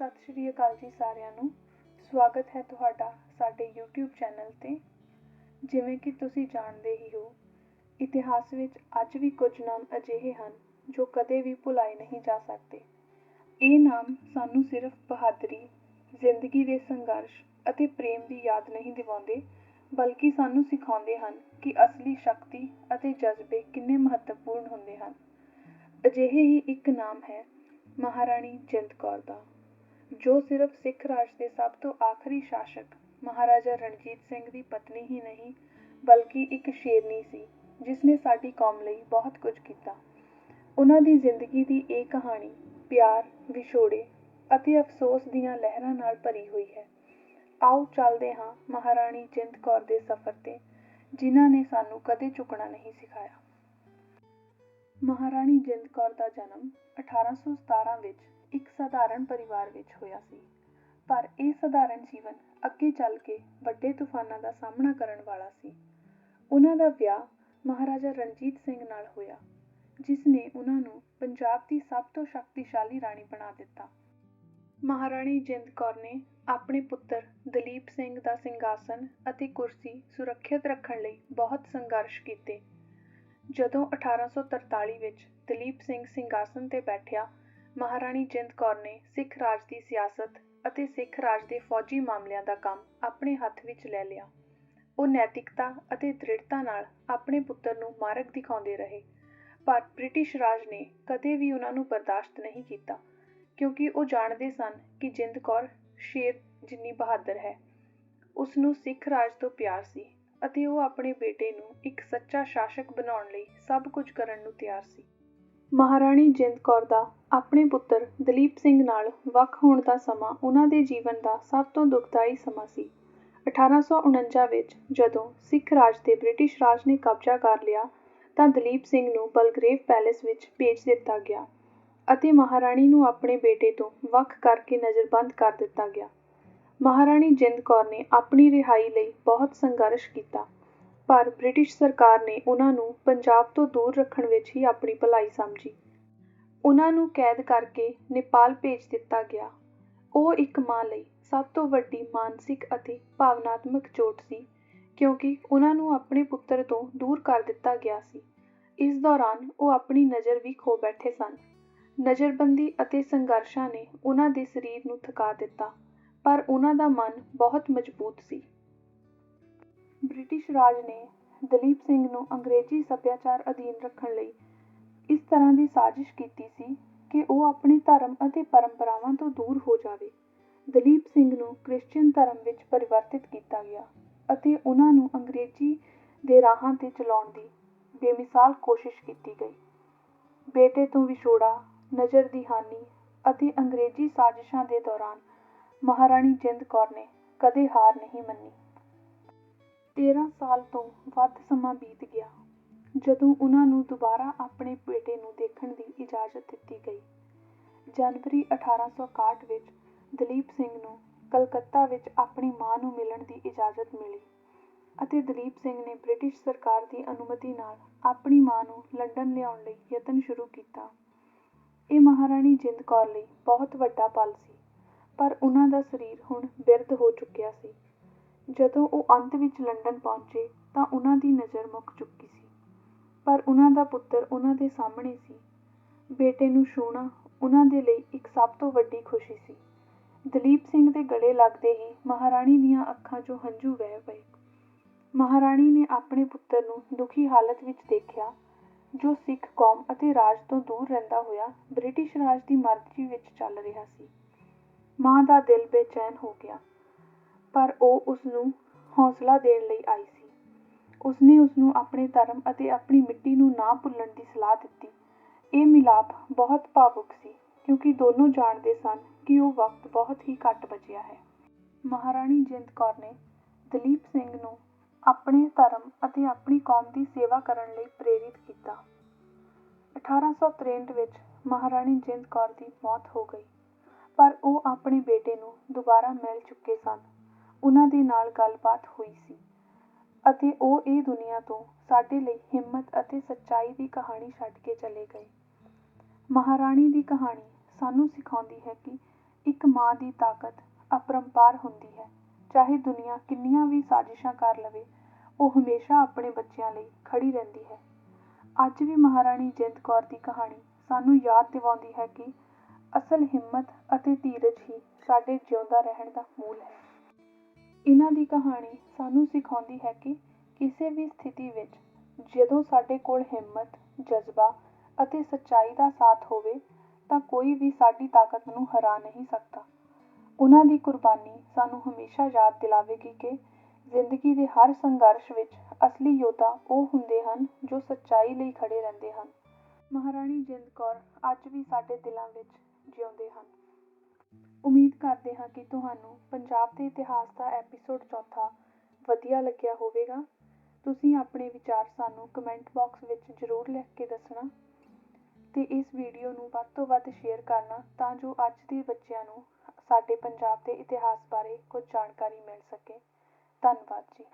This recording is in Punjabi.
ਸਤਿ ਸ਼੍ਰੀ ਅਕਾਲ ਜੀ ਸਾਰਿਆਂ ਨੂੰ। ਸਵਾਗਤ ਹੈ ਤੁਹਾਡਾ ਸਾਡੇ YouTube ਚੈਨਲ ਤੇ। ਜਿਵੇਂ ਕਿ ਤੁਸੀਂ ਜਾਣਦੇ ਹੀ ਹੋ, ਇਤਿਹਾਸ ਵਿੱਚ ਅੱਜ ਵੀ ਕੁਝ ਨਾਮ ਅਜਿਹੇ ਹਨ ਜੋ ਕਦੇ ਵੀ ਭੁਲਾਏ ਨਹੀਂ ਜਾ ਸਕਦੇ। ਇਹ ਨਾਮ ਸਾਨੂੰ ਸਿਰਫ ਬਹਾਦਰੀ, ਜ਼ਿੰਦਗੀ ਦੇ ਸੰਘਰਸ਼ ਅਤੇ ਪ੍ਰੇਮ ਦੀ ਯਾਦ ਨਹੀਂ ਦਿਵਾਉਂਦੇ, ਬਲਕਿ ਸਾਨੂੰ ਸਿਖਾਉਂਦੇ ਹਨ ਕਿ ਅਸਲੀ ਸ਼ਕਤੀ ਅਤੇ ਜਜ਼ਬੇ ਕਿੰਨੇ ਮਹੱਤਵਪੂਰਨ ਹੁੰਦੇ ਹਨ। ਅਜਿਹੇ ਹੀ ਇੱਕ ਨਾਮ ਹੈ ਮਹਾਰਾਣੀ ਜਿੰਦ ਕੌਰ ਦਾ। ਜੋ ਸਿਰਫ ਸਿੱਖ ਰਾਜ ਦੇ ਸਭ ਤੋਂ ਆਖਰੀ ਸ਼ਾਸਕ, ਮਹਾਰਾਜਾ ਰਣਜੀਤ ਸਿੰਘ ਦੀ ਪਤਨੀ ਹੀ ਨਹੀਂ, ਬਲਕਿ ਇੱਕ ਸ਼ੇਰਨੀ ਸੀ ਜਿਸ ਨੇ ਸਾਡੀ ਕੌਮ ਲਈ ਬਹੁਤ ਕੁਝ ਕੀਤਾ। ਉਹਨਾਂ ਦੀ ਜ਼ਿੰਦਗੀ ਦੀ ਇਹ ਕਹਾਣੀ ਪਿਆਰ, ਵਿਛੋੜੇ ਅਤੇ ਅਫਸੋਸ ਦੀਆਂ ਲਹਿਰਾਂ ਨਾਲ ਭਰੀ ਹੋਈ ਹੈ। ਆਓ ਚੱਲਦੇ ਹਾਂ ਮਹਾਰਾਣੀ ਜਿੰਦ ਕੌਰ ਦੇ ਸਫ਼ਰ ਤੇ, ਜਿਨ੍ਹਾਂ ਨੇ ਸਾਨੂੰ ਕਦੇ ਝੁਕਣਾ ਨਹੀਂ ਸਿਖਾਇਆ। ਮਹਾਰਾਣੀ ਜਿੰਦ ਕੌਰ ਦਾ ਜਨਮ 1817 ਵਿੱਚ ਇੱਕ ਸਧਾਰਨ ਪਰਿਵਾਰ ਵਿੱਚ ਹੋਇਆ ਸੀ। ਪਰ ਇਹ ਸਧਾਰਨ ਜੀਵਨ ਅੱਗੇ ਚੱਲ ਕੇ ਵੱਡੇ ਤੂਫਾਨਾਂ ਦਾ ਸਾਹਮਣਾ ਕਰਨ ਵਾਲਾ ਸੀ। ਉਹਨਾਂ ਦਾ ਵਿਆਹ ਮਹਾਰਾਜਾ ਰਣਜੀਤ ਸਿੰਘ ਨਾਲ ਹੋਇਆ, ਜਿਸ ਨੇ ਉਹਨਾਂ ਨੂੰ ਪੰਜਾਬ ਦੀ ਸਭ ਤੋਂ ਸ਼ਕਤੀਸ਼ਾਲੀ ਰਾਣੀ ਬਣਾ ਦਿੱਤਾ। ਮਹਾਰਾਣੀ ਜਿੰਦ ਕੌਰ ਨੇ ਆਪਣੇ ਪੁੱਤਰ ਦਲੀਪ ਸਿੰਘ ਦਾ ਸਿੰਘਾਸਨ ਅਤੇ ਕੁਰਸੀ ਸੁਰੱਖਿਅਤ ਰੱਖਣ ਲਈ ਬਹੁਤ ਸੰਘਰਸ਼ ਕੀਤੇ। ਜਦੋਂ 1843 ਵਿੱਚ ਦਲੀਪ ਸਿੰਘ ਸਿੰਘਾਸਨ ਤੇ ਬੈਠਿਆ ਮਹਾਰਾਣੀ ਜਿੰਦ ਕੌਰ ਨੇ ਸਿੱਖ ਰਾਜ ਦੀ ਸਿਆਸਤ ਅਤੇ ਸਿੱਖ ਰਾਜ ਦੇ ਫੌਜੀ ਮਾਮਲਿਆਂ ਦਾ ਕੰਮ ਆਪਣੇ ਹੱਥ ਵਿੱਚ ਲੈ ਲਿਆ। ਉਹ ਨੈਤਿਕਤਾ ਅਤੇ ਦ੍ਰਿੜਤਾ ਨਾਲ ਆਪਣੇ ਪੁੱਤਰ ਨੂੰ ਮਾਰਗ ਦਿਖਾਉਂਦੇ ਰਹੇ, ਪਰ ਬ੍ਰਿਟਿਸ਼ ਰਾਜ ਨੇ ਕਦੇ ਵੀ ਉਹਨਾਂ ਨੂੰ ਬਰਦਾਸ਼ਤ ਨਹੀਂ ਕੀਤਾ, ਕਿਉਂਕਿ ਉਹ ਜਾਣਦੇ ਸਨ ਕਿ ਜਿੰਦ ਕੌਰ ਸ਼ੇਰ ਜਿੰਨੀ ਬਹਾਦਰ ਹੈ। ਉਸ ਨੂੰ ਸਿੱਖ ਰਾਜ ਤੋਂ ਪਿਆਰ ਸੀ ਅਤੇ ਉਹ ਆਪਣੇ ਬੇਟੇ ਨੂੰ ਇੱਕ ਸੱਚਾ ਸ਼ਾਸਕ ਬਣਾਉਣ ਲਈ ਸਭ ਕੁਝ ਕਰਨ ਨੂੰ ਤਿਆਰ ਸੀ। ਮਹਾਰਾਣੀ ਜਿੰਦ ਕੌਰ ਦਾ ਆਪਣੇ ਪੁੱਤਰ ਦਲੀਪ ਸਿੰਘ ਨਾਲ ਵੱਖ ਹੋਣ ਦਾ ਸਮਾਂ ਉਹਨਾਂ ਦੇ ਜੀਵਨ ਦਾ ਸਭ ਤੋਂ ਦੁਖਦਾਈ ਸਮਾਂ ਸੀ। 1849 ਵਿੱਚ ਜਦੋਂ ਸਿੱਖ ਰਾਜ ਤੇ ਬ੍ਰਿਟਿਸ਼ ਰਾਜ ਨੇ ਕਬਜ਼ਾ ਕਰ ਲਿਆ, ਤਾਂ ਦਲੀਪ ਸਿੰਘ ਨੂੰ ਬਲਗਰੇਵ ਪੈਲੇਸ ਵਿੱਚ ਭੇਜ ਦਿੱਤਾ ਗਿਆ ਅਤੇ ਮਹਾਰਾਣੀ ਨੂੰ ਆਪਣੇ ਬੇਟੇ ਤੋਂ ਵੱਖ ਕਰਕੇ ਨਜ਼ਰਬੰਦ ਕਰ ਦਿੱਤਾ ਗਿਆ। ਮਹਾਰਾਣੀ ਜਿੰਦ ਕੌਰ ਨੇ ਆਪਣੀ ਰਿਹਾਈ ਲਈ ਬਹੁਤ ਸੰਘਰਸ਼ ਕੀਤਾ। ਪਰ ਬ੍ਰਿਟਿਸ਼ ਸਰਕਾਰ ਨੇ ਉਹਨਾਂ ਨੂੰ ਪੰਜਾਬ ਤੋਂ ਦੂਰ ਰੱਖਣ ਵਿੱਚ ਹੀ ਆਪਣੀ ਭਲਾਈ ਸਮਝੀ। ਉਹਨਾਂ ਨੂੰ ਕੈਦ ਕਰਕੇ ਨੇਪਾਲ ਭੇਜ ਦਿੱਤਾ ਗਿਆ। ਉਹ ਇੱਕ ਮਾਂ ਲਈ ਸਭ ਤੋਂ ਵੱਡੀ ਮਾਨਸਿਕ ਅਤੇ ਭਾਵਨਾਤਮਕ ਚੋਟ ਸੀ, ਕਿਉਂਕਿ ਉਹਨਾਂ ਨੂੰ ਆਪਣੇ ਪੁੱਤਰ ਤੋਂ ਦੂਰ ਕਰ ਦਿੱਤਾ ਗਿਆ ਸੀ। ਇਸ ਦੌਰਾਨ ਉਹ ਆਪਣੀ ਨਜ਼ਰ ਵੀ ਖੋ ਬੈਠੇ ਸਨ। ਨਜ਼ਰਬੰਦੀ ਅਤੇ ਸੰਘਰਸ਼ਾਂ ਨੇ ਉਹਨਾਂ ਦੇ ਸਰੀਰ ਨੂੰ ਥਕਾ ਦਿੱਤਾ, ਪਰ ਉਹਨਾਂ ਦਾ ਮਨ ਬਹੁਤ ਮਜ਼ਬੂਤ ਸੀ। ਬ੍ਰਿਟਿਸ਼ ਰਾਜ ਨੇ ਦਲੀਪ ਸਿੰਘ ਨੂੰ ਅੰਗਰੇਜ਼ੀ ਸੱਭਿਆਚਾਰ ਅਧੀਨ ਰੱਖਣ ਲਈ ਇਸ ਤਰ੍ਹਾਂ ਦੀ ਸਾਜ਼ਿਸ਼ ਕੀਤੀ ਸੀ ਕਿ ਉਹ ਆਪਣੇ ਧਰਮ ਅਤੇ ਪਰੰਪਰਾਵਾਂ ਤੋਂ ਦੂਰ ਹੋ ਜਾਵੇ। ਦਲੀਪ ਸਿੰਘ ਨੂੰ ਕ੍ਰਿਸਚੀਅਨ ਧਰਮ ਵਿੱਚ ਪਰਿਵਰਤਿਤ ਕੀਤਾ ਗਿਆ ਅਤੇ ਉਹਨਾਂ ਨੂੰ ਅੰਗਰੇਜ਼ੀ ਦੇ ਰਾਹਾਂ ਤੇ ਚਲਾਉਣ ਦੀ ਬੇਮਿਸਾਲ ਕੋਸ਼ਿਸ਼ ਕੀਤੀ ਗਈ। ਬੇਟੇ ਤੋਂ ਵਿਛੋੜਾ, ਨਜ਼ਰ ਦੀ ਹਾਨੀ ਅਤੇ ਅੰਗਰੇਜ਼ੀ ਸਾਜ਼ਿਸ਼ਾਂ ਦੇ ਦੌਰਾਨ ਮਹਾਰਾਣੀ ਜਿੰਦ ਕੌਰ ਨੇ ਕਦੇ ਹਾਰ ਨਹੀਂ ਮੰਨੀ। 13 ਸਾਲ ਤੋਂ ਵੱਧ ਸਮਾਂ ਬੀਤ ਗਿਆ, ਜਦੋਂ ਉਹਨਾਂ ਨੂੰ ਦੁਬਾਰਾ ਆਪਣੇ ਬੇਟੇ ਨੂੰ ਦੇਖਣ ਦੀ ਇਜਾਜ਼ਤ ਦਿੱਤੀ ਗਈ। ਜਨਵਰੀ 1861 ਵਿੱਚ ਦਲੀਪ ਸਿੰਘ ਨੂੰ ਕਲਕੱਤਾ ਵਿੱਚ ਆਪਣੀ ਮਾਂ ਨੂੰ ਮਿਲਣ ਦੀ ਇਜਾਜ਼ਤ ਮਿਲੀ ਅਤੇ ਦਲੀਪ ਸਿੰਘ ਨੇ ਬ੍ਰਿਟਿਸ਼ ਸਰਕਾਰ ਦੀ ਅਨੁਮਤੀ ਨਾਲ ਆਪਣੀ ਮਾਂ ਨੂੰ ਲੰਡਨ ਲਿਆਉਣ ਲਈ ਯਤਨ ਸ਼ੁਰੂ ਕੀਤਾ। ਇਹ ਮਹਾਰਾਣੀ ਜਿੰਦ ਕੌਰ ਲਈ ਬਹੁਤ ਵੱਡਾ ਪਲ ਸੀ, ਪਰ ਉਹਨਾਂ ਦਾ ਸਰੀਰ ਹੁਣ ਬਿਰਧ ਹੋ ਚੁੱਕਿਆ ਸੀ। ਜਦੋਂ ਉਹ ਅੰਤ ਵਿੱਚ ਲੰਡਨ ਪਹੁੰਚੇ ਤਾਂ ਉਹਨਾਂ ਦੀ ਨਜ਼ਰ ਮੁੱਕ ਚੁੱਕੀ ਸੀ। ਪਰ ਉਹਨਾਂ ਦਾ ਪੁੱਤਰ ਉਹਨਾਂ ਦੇ ਸਾਹਮਣੇ ਸੀ। ਬੇਟੇ ਨੂੰ ਛੂਹਣਾ ਉਹਨਾਂ ਦੇ ਲਈ ਇੱਕ ਸਭ ਤੋਂ ਵੱਡੀ ਖੁਸ਼ੀ ਸੀ। ਦਲੀਪ ਸਿੰਘ ਦੇ ਗਲੇ ਲੱਗਦੇ ਹੀ ਮਹਾਰਾਣੀ ਦੀਆਂ ਅੱਖਾਂ 'ਚੋਂ ਹੰਝੂ ਵਹਿ ਪਏ। ਮਹਾਰਾਣੀ ਨੇ ਆਪਣੇ ਪੁੱਤਰ ਨੂੰ ਦੁਖੀ ਹਾਲਤ ਵਿੱਚ ਦੇਖਿਆ, ਜੋ ਸਿੱਖ ਕੌਮ ਅਤੇ ਰਾਜ ਤੋਂ ਦੂਰ ਰਹਿੰਦਾ ਹੋਇਆ ਬ੍ਰਿਟਿਸ਼ ਰਾਜ ਦੀ ਮਰਜ਼ੀ ਵਿੱਚ ਚੱਲ ਰਿਹਾ ਸੀ। ਮਾਂ ਦਾ ਦਿਲ ਬੇਚੈਨ ਹੋ ਗਿਆ। ਪਰ ਉਹ ਉਸ ਨੂੰ ਹੌਸਲਾ ਦੇਣ ਲਈ ਆਈ ਸੀ। ਉਸਨੇ ਉਸਨੂੰ ਆਪਣੇ ਧਰਮ ਅਤੇ ਆਪਣੀ ਮਿੱਟੀ ਨੂੰ ਨਾ ਭੁੱਲਣ ਦੀ ਸਲਾਹ ਦਿੱਤੀ। ਇਹ ਮਿਲਾਪ ਬਹੁਤ ਭਾਵੁਕ ਸੀ, ਕਿਉਂਕਿ ਦੋਨੋਂ ਜਾਣਦੇ ਸਨ ਕਿ ਉਹ ਵਕਤ ਬਹੁਤ ਹੀ ਘੱਟ ਬਚਿਆ ਹੈ। ਮਹਾਰਾਣੀ ਜਿੰਦ ਕੌਰ ਨੇ ਦਲੀਪ ਸਿੰਘ ਨੂੰ ਆਪਣੇ ਧਰਮ ਅਤੇ ਆਪਣੀ ਕੌਮ ਦੀ ਸੇਵਾ ਕਰਨ ਲਈ ਪ੍ਰੇਰਿਤ ਕੀਤਾ। 1863 ਵਿੱਚ ਮਹਾਰਾਣੀ ਜਿੰਦ ਕੌਰ ਦੀ ਮੌਤ ਹੋ ਗਈ, ਪਰ ਉਹ ਆਪਣੇ ਬੇਟੇ ਨੂੰ ਦੁਬਾਰਾ ਮਿਲ ਚੁੱਕੇ ਸਨ। ਉਹਨਾਂ ਦੇ ਨਾਲ ਗੱਲਬਾਤ ਹੋਈ ਸੀ ਅਤੇ ਉਹ ਇਹ ਦੁਨੀਆ ਤੋਂ ਸਾਡੇ ਲਈ ਹਿੰਮਤ ਅਤੇ ਸੱਚਾਈ ਦੀ ਕਹਾਣੀ ਛੱਡ ਕੇ ਚਲੇ ਗਏ। ਮਹਾਰਾਣੀ ਦੀ ਕਹਾਣੀ ਸਾਨੂੰ ਸਿਖਾਉਂਦੀ ਹੈ ਕਿ ਇੱਕ ਮਾਂ ਦੀ ਤਾਕਤ ਅਪਰੰਪਾਰ ਹੁੰਦੀ ਹੈ। ਚਾਹੇ ਦੁਨੀਆ ਕਿੰਨੀਆਂ ਵੀ ਸਾਜ਼ਿਸ਼ਾਂ ਕਰ ਲਵੇ, ਉਹ ਹਮੇਸ਼ਾ ਆਪਣੇ ਬੱਚਿਆਂ ਲਈ ਖੜੀ ਰਹਿੰਦੀ ਹੈ। ਅੱਜ ਵੀ ਮਹਾਰਾਣੀ ਜਿੰਦ ਕੌਰ ਦੀ ਕਹਾਣੀ ਸਾਨੂੰ ਯਾਦ ਦਿਵਾਉਂਦੀ ਹੈ ਕਿ ਅਸਲ ਹਿੰਮਤ ਅਤੇ ਧੀਰਜ ਹੀ ਸਾਡੇ ਜਿਉਂਦਾ ਰਹਿਣ ਦਾ ਮੂਲ ਹੈ। ਇਹਨਾਂ ਦੀ ਕਹਾਣੀ ਸਾਨੂੰ ਸਿਖਾਉਂਦੀ ਹੈ ਕਿ ਕਿਸੇ ਵੀ ਸਥਿਤੀ ਵਿੱਚ ਜਦੋਂ ਸਾਡੇ ਕੋਲ ਹਿੰਮਤ, ਜਜ਼ਬਾ ਅਤੇ ਸੱਚਾਈ ਦਾ ਸਾਥ ਹੋਵੇ ਤਾਂ ਕੋਈ ਵੀ ਸਾਡੀ ਤਾਕਤ ਨੂੰ ਹਰਾ ਨਹੀਂ ਸਕਦਾ। ਉਹਨਾਂ ਦੀ ਕੁਰਬਾਨੀ ਸਾਨੂੰ ਹਮੇਸ਼ਾ ਯਾਦ ਦਿਲਾਵੇਗੀ ਕਿ ਜ਼ਿੰਦਗੀ ਦੇ ਹਰ ਸੰਘਰਸ਼ ਵਿੱਚ ਅਸਲੀ ਯੋਧਾ ਉਹ ਹੁੰਦੇ ਹਨ ਜੋ ਸੱਚਾਈ ਲਈ ਖੜੇ ਰਹਿੰਦੇ ਹਨ। ਮਹਾਰਾਣੀ ਜਿੰਦ ਕੌਰ ਅੱਜ ਵੀ ਸਾਡੇ ਦਿਲਾਂ ਵਿੱਚ ਜਿਉਂਦੇ ਹਨ। ਉਮੀਦ ਕਰਦੇ ਹਾਂ ਕਿ ਤੁਹਾਨੂੰ ਪੰਜਾਬ ਦੇ ਇਤਿਹਾਸ ਦਾ ਐਪੀਸੋਡ ਚੌਥਾ ਵਧੀਆ ਲੱਗਿਆ ਹੋਵੇਗਾ। ਤੁਸੀਂ ਆਪਣੇ ਵਿਚਾਰ ਸਾਨੂੰ ਕਮੈਂਟ ਬਾਕਸ ਵਿੱਚ ਜ਼ਰੂਰ ਲਿਖ ਕੇ ਦੱਸਣਾ ਤੇ ਇਸ ਵੀਡੀਓ ਨੂੰ ਵੱਧ ਤੋਂ ਵੱਧ ਸ਼ੇਅਰ ਕਰਨਾ ਤਾਂ ਜੋ ਅੱਜ ਦੇ ਬੱਚਿਆਂ ਨੂੰ ਸਾਡੇ ਪੰਜਾਬ ਦੇ ਇਤਿਹਾਸ ਬਾਰੇ ਕੁਝ ਜਾਣਕਾਰੀ ਮਿਲ ਸਕੇ। ਧੰਨਵਾਦ ਜੀ।